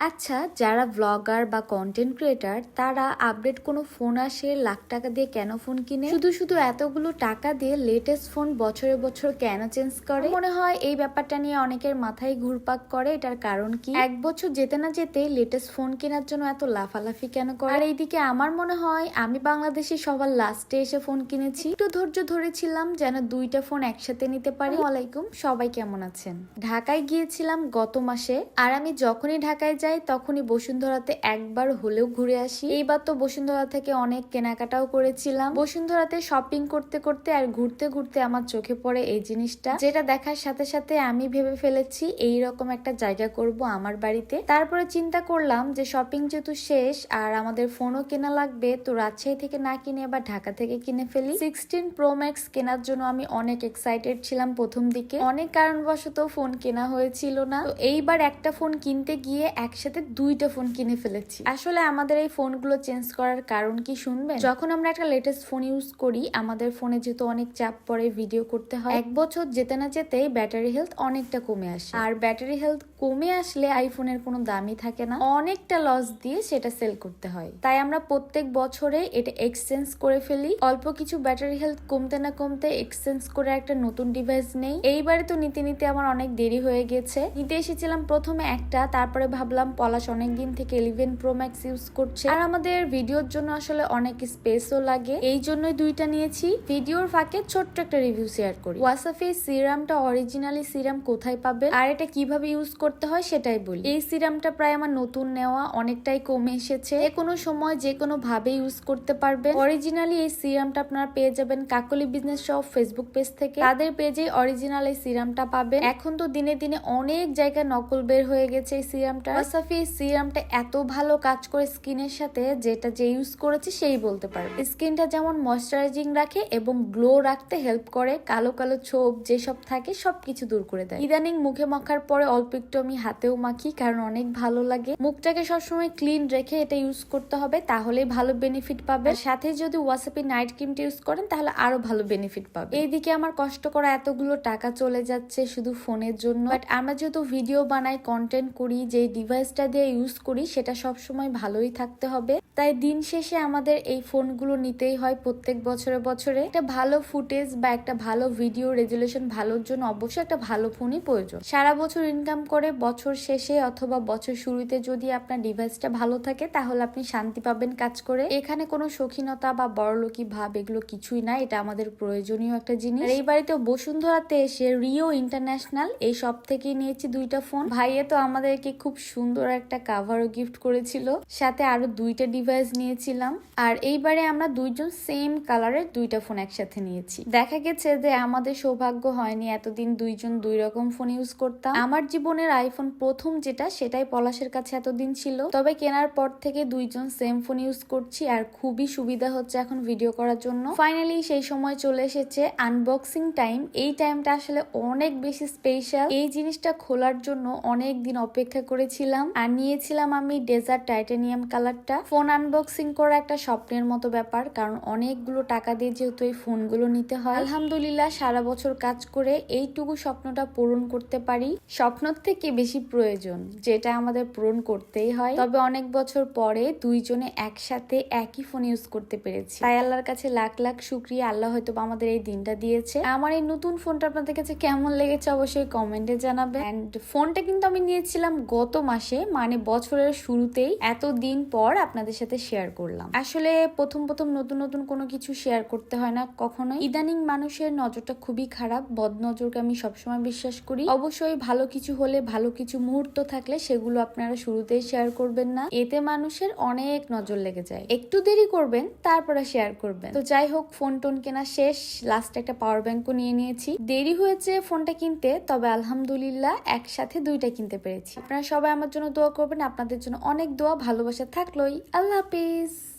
আচ্ছা যারা ব্লগার বা কন্টেন্ট ক্রিয়েটার তারা আপডেট কোনো ফোন আসে, লাখ টাকা দিয়ে কেন ফোন কিনে? শুধু শুধু এতগুলো টাকা দিয়ে লেটেস্ট ফোন বছরে বছর কেন চেঞ্জ করে? মনে হয় এই ব্যাপারটা নিয়ে অনেকের মাথায় ঘুরপাক করে, এটার কারণ কি? এক বছর যেতে না যেতে লেটেস্ট ফোন কেনার জন্য এত লাফালাফি কেন করে? আর এইদিকে আমার মনে হয় আমি বাংলাদেশে সবার লাস্টে এসে ফোন কিনেছি। একটু ধৈর্য ধরেছিলাম যেন দুইটা ফোন একসাথে নিতে পারি। ওয়ালাইকুম সবাই কেমন আছেন? ঢাকায় গিয়েছিলাম গত মাসে, আর আমি যখনই ঢাকায় যাই তখনই বসুন্ধরাতে একবার হলেও ঘুরে আসি। এইবার তো বসুন্ধরা থেকে অনেক কেনাকাটাও করেছিলাম। বসুন্ধরাতে শপিং করতে করতে আর ঘুরতে ঘুরতে আমার চোখে পড়ে এই জিনিসটা, যেটা দেখার সাথে সাথে আমি ভেবে ফেলেছি এই রকম একটা জায়গা করব আমার বাড়িতে। তারপরে চিন্তা করলাম যে শপিং যেহেতু শেষ আর আমাদের ফোনও কেনা লাগবে, তো রাজশাহী থেকে না কিনে আবার ঢাকা থেকে কিনে ফেলি। সিক্সটিন প্রো ম্যাক্স কেনার জন্য আমি অনেক এক্সাইটেড ছিলাম প্রথম দিকে। অনেক কারণবশত ফোন কেনা হয়েছিল না। তো এইবার একটা ফোন কিনতে গিয়ে একসাথে দুইটা ফোন কিনে ফেলেছি। আসলে আমাদের এই ফোনগুলো চেঞ্জ করার কারণ কি শুনবেন? যখন আমরা একটা লেটেস্ট ফোন ইউজ করি, আমাদের ফোনে যেহেতু অনেক চাপ পড়ে ভিডিও করতে হয়, এক বছর যেতে না যেতে ব্যাটারি হেলথ অনেকটা কমে আসে। আর ব্যাটারি হেলথ কমে আসলে আইফোনের কোনো দামই থাকে না। অনেকটা লস দিয়ে সেটা সেল করতে হয়। তাই আমরা প্রত্যেক বছরে এটা এক্সচেঞ্জ করে ফেলি। অল্প কিছু ব্যাটারি হেলথ কমতে না কমতে এক্সচেঞ্জ করে একটা নতুন ডিভাইস নেই। এইবারে তো নিতে নিতে আমার অনেক দেরি হয়ে গেছে। নিতে এসেছিলাম প্রথমে একটা, তারপরে ভাবলাম পলাশ অনেকদিন থেকে ইলেভেন প্রো ম্যাক্স ইউজ করছে। আর আমাদের ভিডিওর জন্য আসলে অনেক স্পেসও লাগে। এই জন্যই দুইটা নিয়েছি। ভিডিওর ফাঁকে ছোট্ট একটা রিভিউ শেয়ার করি। ওয়াসাফি সিরামটা অরিজিনালি সিরাম কোথায় পাবে আর এটা কীভাবে ইউজ করতে হয় সেটাই বলি। এই সিরামটা প্রায় আমার নতুন নেওয়া, অনেকটাই কমে এসেছে। যে কোনো সময় যে কোনো ভাবে ইউজ করতে পারবেন। অরিজিনালি এই সিরামটা আপনারা পেয়ে যাবেন Kakoli business shop Facebook page থেকে। তাদের পেজে অরিজিনাল এই সিরামটা পাবেন। এখন তো দিনে দিনে অনেক জায়গায় নকল বের হয়ে গেছে এই সিরামটা এই সিরামটা এত ভালো কাজ করে স্কিনের সাথে, যেটা যে ইউজ করেছে সেই বলতে পারবে। স্কিনটা যেমন ময়শ্চারাইজিং রাখে এবং গ্লো রাখতে হেল্প করে, কালো কালো ছোপ যেসব থাকে সবকিছু দূর করে দেয়। ইদানিং মুখে মাখার পরে অল্প একটু আমি হাতেও মাখি, কারণ অনেক ভালো লাগে। মুখটাকে সবসময় ক্লিন রেখে এটা ইউজ করতে হবে তাহলেই ভালো বেনিফিট পাবে। সাথে যদি ওয়াসাপি নাইট ক্রিমটা ইউজ করেন, তাহলে আরও ভালো বেনিফিট পাবে। এইদিকে আমার কষ্ট করা এতগুলো টাকা চলে যাচ্ছে শুধু ফোনের জন্য। বাট আমরা যেহেতু ভিডিও বানাই কন্টেন্ট করি যে ডিভাইসটা দিয়ে ইউজ করি, সেটা সব সময় ভালোই থাকতে হবে। তাই দিন শেষে আমাদের এই ফোনগুলো নিতেই হয় প্রত্যেক বছরে বছরে। একটা ভালো ফুটেজ বা একটা ভালো ভিডিও রেজুলেশন ভালোর জন্য অবশ্যই একটা ভালো ফোনই প্রয়োজন। সারা বছর ইনকাম করে বছর শেষে অথবা বছর শুরুতে যদি আপনার ডিভাইসটা ভালো থাকে, তাহলে আপনি শান্তি পাবেন কাজ করে। এখানে কোনো শৌখিনতা বা বড়লোকি ভাব এগুলো কিছুই না, এটা আমাদের প্রয়োজনীয় একটা জিনিস। এই বাড়িতে বসুন্ধরাতে এসে রিও ইন্টারন্যাশনাল এই সব থেকে নিয়েছি দুইটা ফোন ভাইয়ে তো আমাদেরকে খুব সুন্দর একটা কাভারও গিফট করেছিল। সাথে আরও দুইটা ডিভাইস নিয়েছিলাম। আর এইবারে আমরা দুইজন সেম কালারের দুইটা ফোন একসাথে নিয়েছি। দেখা গেছে যে আমাদের সৌভাগ্য হয়নি, এতদিন দুইজন দুই রকম ফোন ইউজ করতাম। আমার জীবনের আইফোন প্রথম যেটা, সেটাই পলাশের কাছে এতদিন ছিল। তবে কেনার পর থেকে দুইজন সেম ফোন ইউজ করছি, আর খুবই সুবিধা হচ্ছে এখন ভিডিও করার জন্য। ফাইনালি সেই সময় চলে এসেছে আনবক্সিং টাইম এই টাইমটা আসলে অনেক বেশি স্পেশাল এই জিনিসটা খোলার জন্য অনেক দিন অপেক্ষা করেছিলাম। আর নিয়েছিলাম আমি ডেজার্ট টাইটানিয়াম কালারটা। ফোন আনবক্সিং করা একটা স্বপ্নের মতো ব্যাপার, কারণ অনেকগুলো টাকা দিয়ে যেহেতু এই ফোনগুলো নিতে হয়। আলহামদুলিল্লাহ, সারা বছর কাজ করে এইটুকু স্বপ্নটা পূরণ করতে পারি। স্বপ্নর থেকে বেশি প্রয়োজন, যেটা আমাদের পূরণ করতেই হয়। তবে অনেক বছর পরে দুইজনে একসাথে একই ফোন ইউজ করতে পেরেছি। তাই আল্লাহর কাছে লাখ লাখ শুক্রিয়া। আল্লাহ হয়তো আমাদের এই দিনটা দিয়েছে। আমার এই নতুন ফোনটা আপনাদের কাছে কেমন লেগেছে অবশ্যই কমেন্টে জানাবে অ্যান্ড ফোনটা কিন্তু আমি নিয়েছিলাম গত মাসে। মানে বছরের শুরুতেই এত দিন পর আপনাদের সাথে শেয়ার করলাম। আসলে প্রথম প্রথম নতুন নতুন কোনো কিছু শেয়ার করতে হয় না কখনো ইদানিং মানুষের নজরটা খুবই খারাপ, বদ নজরকে আমি সবসময় বিশ্বাস করি। অবশ্যই ভালো কিছু হলে ভালো কিছু মুহূর্ত থাকলে সেগুলো আপনারা শুরুতেই শেয়ার করবেন না। এতে মানুষের অনেক নজর লেগে যায়। একটু দেরি করবেন, তারপরে শেয়ার করবেন। তো যাই হোক ফোন টোন কেনা শেষ। লাস্ট একটা পাওয়ার ব্যাংকও নিয়ে নিয়েছি। দেরি হয়েছে ফোনটা কিনতে, তবে আলহামদুলিল্লাহ একসাথে দুইটা কিনতে পেরেছি। আপনারা সবাই আমার জন্য দোয়া করবেন। আপনাদের জন্য অনেক দোয়া ভালোবাসা থাকলোই। আল্লাহ হাফিজ।